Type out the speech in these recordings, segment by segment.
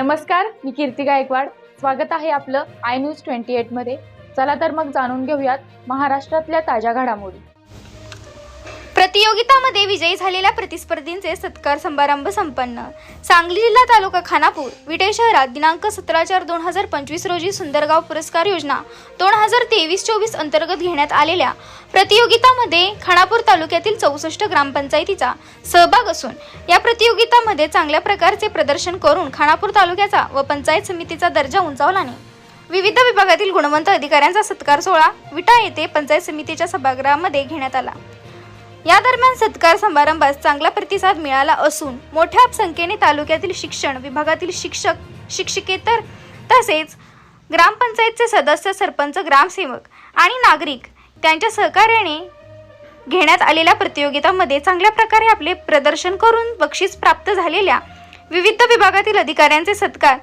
नमस्कार मी कीर्ती गायकवाड. स्वागत आहे आपलं आय न्यूज ट्वेंटी एटमध्ये चला तर मग जाणून घेऊयात महाराष्ट्रातल्या ताज्या घडामोडी. प्रतियोगितामध्ये विजयी झालेल्या प्रतिस्पर्धींचे सत्कार समारंभ संपन्न. सांगली जिल्हा तालुका खानापूर विटे शहरात दिनांक सतरा चार दोन हजार पंचवीस रोजी सुंदरगाव पुरस्कार योजना दोन हजार तेवीस चोवीस अंतर्गत घेण्यात आलेल्या प्रतियोगितामध्ये खानापूर तालुक्यातील चौसष्ट ग्रामपंचायतीचा सहभाग असून या प्रतियोगितामध्ये चांगल्या प्रकारचे प्रदर्शन करून खानापूर तालुक्याचा व पंचायत समितीचा दर्जा उंचावलाने विविध विभागातील गुणवंत अधिकाऱ्यांचा सत्कार सोहळा विटा येथे पंचायत समितीच्या सभागृहामध्ये घेण्यात आला. या दरम्यान सत्कार समारंभास चांगला प्रतिसाद मिळाला असून मोठ्या संख्येने तालुक्यातील शिक्षण विभागातील शिक्षक शिक्षकेतर तसेच ग्रामपंचायतचे सदस्य सरपंच ग्रामसेवक आणि नागरिक त्यांच्या सहकार्याने घेण्यात आलेल्या प्रतियोगितामध्ये चांगल्या प्रकारे आपले प्रदर्शन करून बक्षीस प्राप्त झालेल्या विविध विभागातील अधिकाऱ्यांचे सत्कार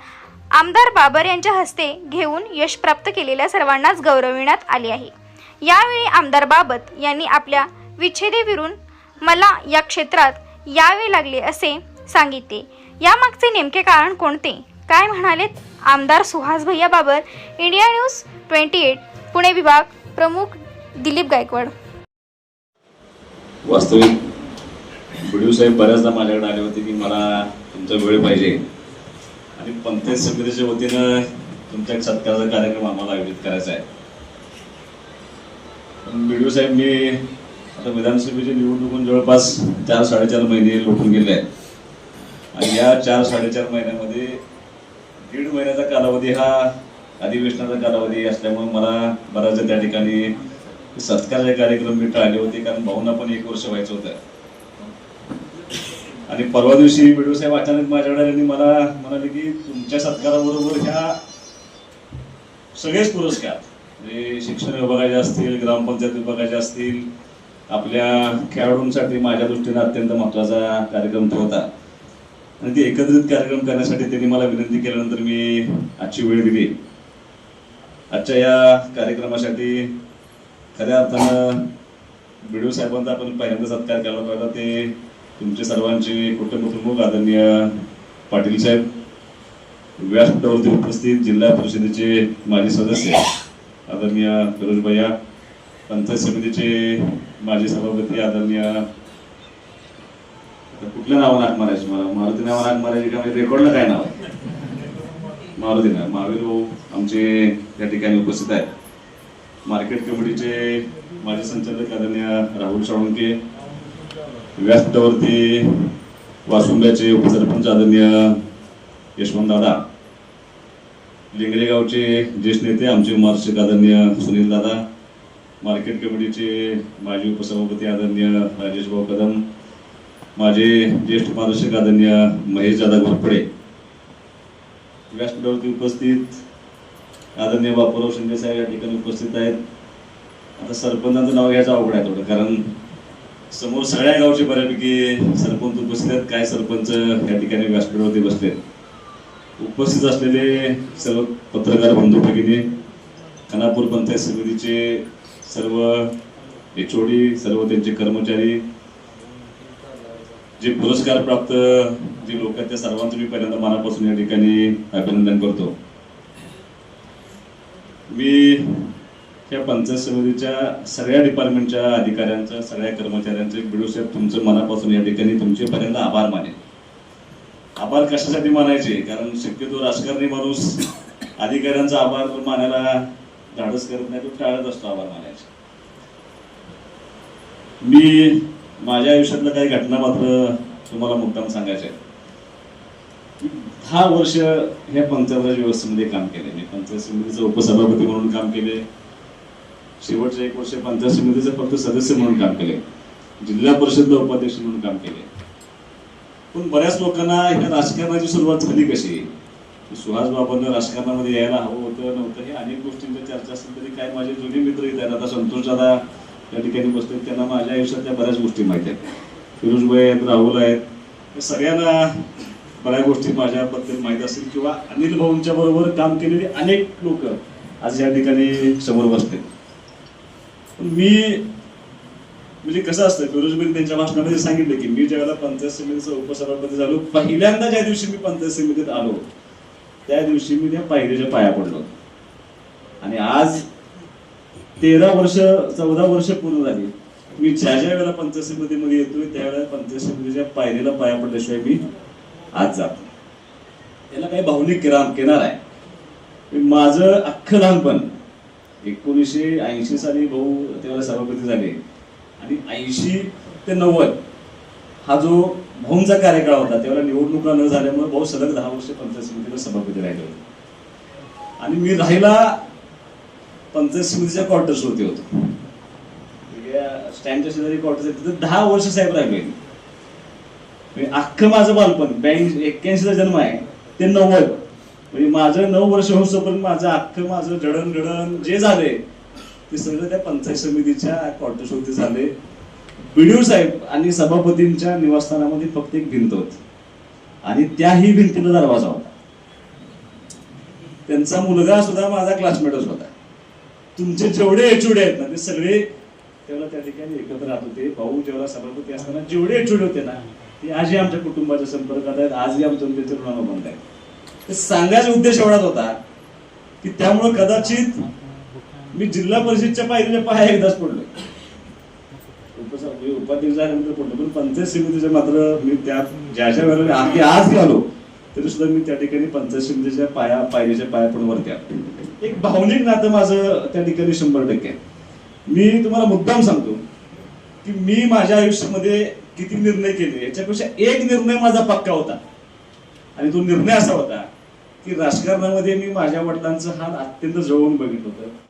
आमदार बाबर यांच्या हस्ते घेऊन यश प्राप्त केलेल्या सर्वांनाच गौरविण्यात आले आहे. यावेळी आमदार बाबत यांनी आपल्या विच्छेदेविरून मला या क्षेत्रात यावे लागले असे सांगितले. यामागचे नेमके कारण कोणते? काय म्हणालेत? आमदार सुहास भैया Babar India news twenty eight Pune विभाग प्रमुख दिलीप गायकवाड. वास्तविक व्हिडिओ साहेब बऱ्याचदा माझ्याकडे आले होते की मला तुमचा वेळ पाहिजे. आणि पंचायत समितीच्या वतीनं तुमच्या एक सत्काराचा कार्यक्रम आम्हाला आयोजित करायचा आहे. पण व्हिडिओ साहेब मी आता विधानसभेची निवडणुकून जवळपास चार साडेचार महिने लोटून गेले आहेत. आणि या चार साडेचार महिन्यामध्ये दीड महिन्याचा कालावधी हा अधिवेशनाचा कालावधी असल्यामुळे मला बऱ्याचदा त्या ठिकाणी सत्कारचे कार्यक्रम मी टाळले होते कारण भाऊंना पण एक वर्ष व्हायचं होतं. आणि परवा दिवशी व्हिडिओ साहेब अचानक माझ्याकडे आले आणि मला म्हणाले की तुमच्या सत्काराबरोबर ह्या सगळेच पुरस्कार म्हणजे शिक्षण विभागाचे असतील ग्रामपंचायत विभागाचे असतील आपल्या खेळाडूंसाठी माझ्या दृष्टीने अत्यंत महत्त्वाचा कार्यक्रम तो होता. आणि ते एकत्रित कार्यक्रम करण्यासाठी त्यांनी मला विनंती केल्यानंतर मी आजची वेळ दिली. आजच्या या कार्यक्रमासाठी खऱ्या अर्थानं बिडू साहेबांचा आपण पहिल्यांदा सत्कार केला पाहिजे ते तुमचे सर्वांचे कुटुंबप्रमुख आदरणीय पाटील साहेब व्यासपीठावरती उपस्थित जिल्हा परिषदेचे माजी सदस्य आदरणीय फिरोज भैया पंचायत समितीचे माजी सभापती आदरणीय आता कुठल्या नावानं हाक मारायची मला? मारुती नावानं हाक मारायची का? म्हणजे रेकॉर्डला काय नाव? मारुती ना महावीर भाऊ आमचे या ठिकाणी उपस्थित आहेत. मार्केट कमिटीचे माजी संचालक आदरणीय राहुल साळुंके व्यासपीठावरती वासुंब्याचे उपसरपंच आदरणीय यशवंत दादा लिंगरेगावचे ज्येष्ठ नेते आमचे मार्गदर्शक आदरणीय सुनील दादा मार्केट कमिटीचे माजी उपसभापती आदरणीय राजेश भाऊ कदम माझे ज्येष्ठ मार्गदर्शक आदरणीय महेश दादा घोरपडे व्यासपीठावरती उपस्थित आदरणीय बापूराव शिंदे साहेब या ठिकाणी उपस्थित आहेत. आता सरपंचाचं नाव घ्यायचं अवघड आहे थोडं कारण समोर सगळ्या गावचे बऱ्यापैकी सरपंच उपस्थित आहेत. काय सरपंच या ठिकाणी व्यासपीठावरती बसले उपस्थित असलेले सर्व पत्रकार बंधू भगिनी खानापूर पंचायत समितीचे सर्व एचओडी सर्व त्यांचे कर्मचारी जे पुरस्कार प्राप्त जे लोक आहेत त्या सर्वांचं मी पहिल्यांदा मनापासून या ठिकाणी अभिनंदन करतो. मी या पंचायत समितीच्या सगळ्या डिपार्टमेंटच्या अधिकाऱ्यांचं सगळ्या कर्मचाऱ्यांचं बिडू साहेब तुमचं मनापासून या ठिकाणी तुमचे पहिल्यांदा आभार मानेन. आभार कशासाठी मानायचे? कारण शक्यतो राजकारणी माणूस अधिकाऱ्यांचा आभार मानायला धाडस करत नाही तो टाळत असतो आभार मानायचे. मी माझ्या आयुष्यातल्या काही घटना मात्र तुम्हाला मुद्दाम सांगायच्या दहा वर्ष ह्या पंचायत व्यवस्थेमध्ये काम केले. मी पंचायत समितीचं उपसभापती म्हणून काम केले. शेवटचे एक वर्ष पंचायत समितीचं फक्त सदस्य म्हणून काम केले. जिल्हा परिषदला उपाध्यक्ष म्हणून काम केले. पण बऱ्याच लोकांना ह्या राजकारणाची सुरुवात झाली कशी? सुहास बाबांना राजकारणामध्ये यायला हवं होतं नव्हतं. हे अनेक गोष्टींच्या चर्चा असेल तरी काय माझे जुने मित्र इथे आहेत. आता संतोष दादा त्या ठिकाणी बसतात त्यांना माझ्या आयुष्यातल्या बऱ्याच गोष्टी माहिती आहेत. फिरोज भाई आहेत राहुल आहेत. हे सगळ्यांना बऱ्याच गोष्टी माझ्याबद्दल माहीत असतील किंवा अनिल भाऊंच्या बरोबर काम केलेले अनेक लोक आज या ठिकाणी समोर बसते पण मी म्हणजे कसं असतं फिरोजबीन त्यांच्या भाषणामध्ये सांगितलं की मी ज्यावेळेला पंचायत समितीचा उपसभापती झालो पहिल्यांदा ज्या दिवशी मी पंचायत समितीत आलो त्या दिवशी मी त्या पायरीच्या पाया पडलो आणि आज तेरा वर्ष चौदा वर्ष पूर्ण झाली. मी ज्या ज्या वेळेला पंचायत समितीमध्ये येतोय त्यावेळेला पंचायत पायरीला पाया पडल्याशिवाय मी आज जातो याला काही भावनिक किराम किनार आहे. माझं अख्खं लहानपण एकोणीसशे ऐंशी साली भाऊ त्यावेळेला सभापती झाले. आणि ऐंशी ते नव्वद हा जो भाऊंचा कार्यकाळ होता त्यावेळेला निवडणुका न झाल्यामुळे भाऊ सलग दहा वर्ष पंचायत समितीला सभापती राहिले होते. आणि मी राहिला पंचायत समितीच्या क्वार्टर्स होते. होतो स्टँडच्या शेजारी क्वार्टर्स आहेत तिथे दहा वर्ष साहेब राहिले. म्हणजे अख्खं माझं बालपण ब्याऐंशी एक्क्याऐंशीचा जन्म आहे ते नव्वद. म्हणजे माझं नऊ वर्ष होईपर्यंत माझं अख्खं माझं जडण गडण जे झाले ते सगळं त्या पंचायत समितीच्या क्वार्टर्स होते झाले. बीडीओ साहेब आणि सभापतींच्या निवासस्थानामध्ये फक्त एक भिंत होती. आणि त्याही भिंतीला दरवाजा होता. त्यांचा मुलगा सुद्धा माझा क्लासमेटच होता. तुमचे जेवढे एचओडी आहेत ना ते सगळे तेव्हा त्या ठिकाणी एकत्र राहत होते. भाऊ जेव्हा सभापती असताना जेवढे एचओडी होते ना ते आजही आमच्या कुटुंबाच्या संपर्कात आहेत. आजही आमच्या त्यांचे ऋणानुबंध आहेत. ते सांगायचा उद्देश एवढाच होता की त्यामुळे कदाचित मी जिल्हा परिषदच्या पायरीच्या पाया एकदाच पडलो मी उपाध्यक्ष झाल्यानंतर पडलो पण पंचायत समितीच्या मात्र मी त्या ज्या ज्या वेळेला आधी आज गेलो तरी सुद्धा मी त्या ठिकाणी पंचायत समितीच्या पाया पायरीच्या पाया पण वरती एक भावनिक नातं माझं त्या ठिकाणी शंभर टक्के. मी तुम्हाला मुद्दाम सांगतो की मी माझ्या आयुष्यामध्ये किती निर्णय केले याच्यापेक्षा एक निर्णय माझा पक्का होता. आणि तो निर्णय असा होता की राजकारणामध्ये मी माझ्या वडिलांचं हात अत्यंत जवळून बघितलं होतं.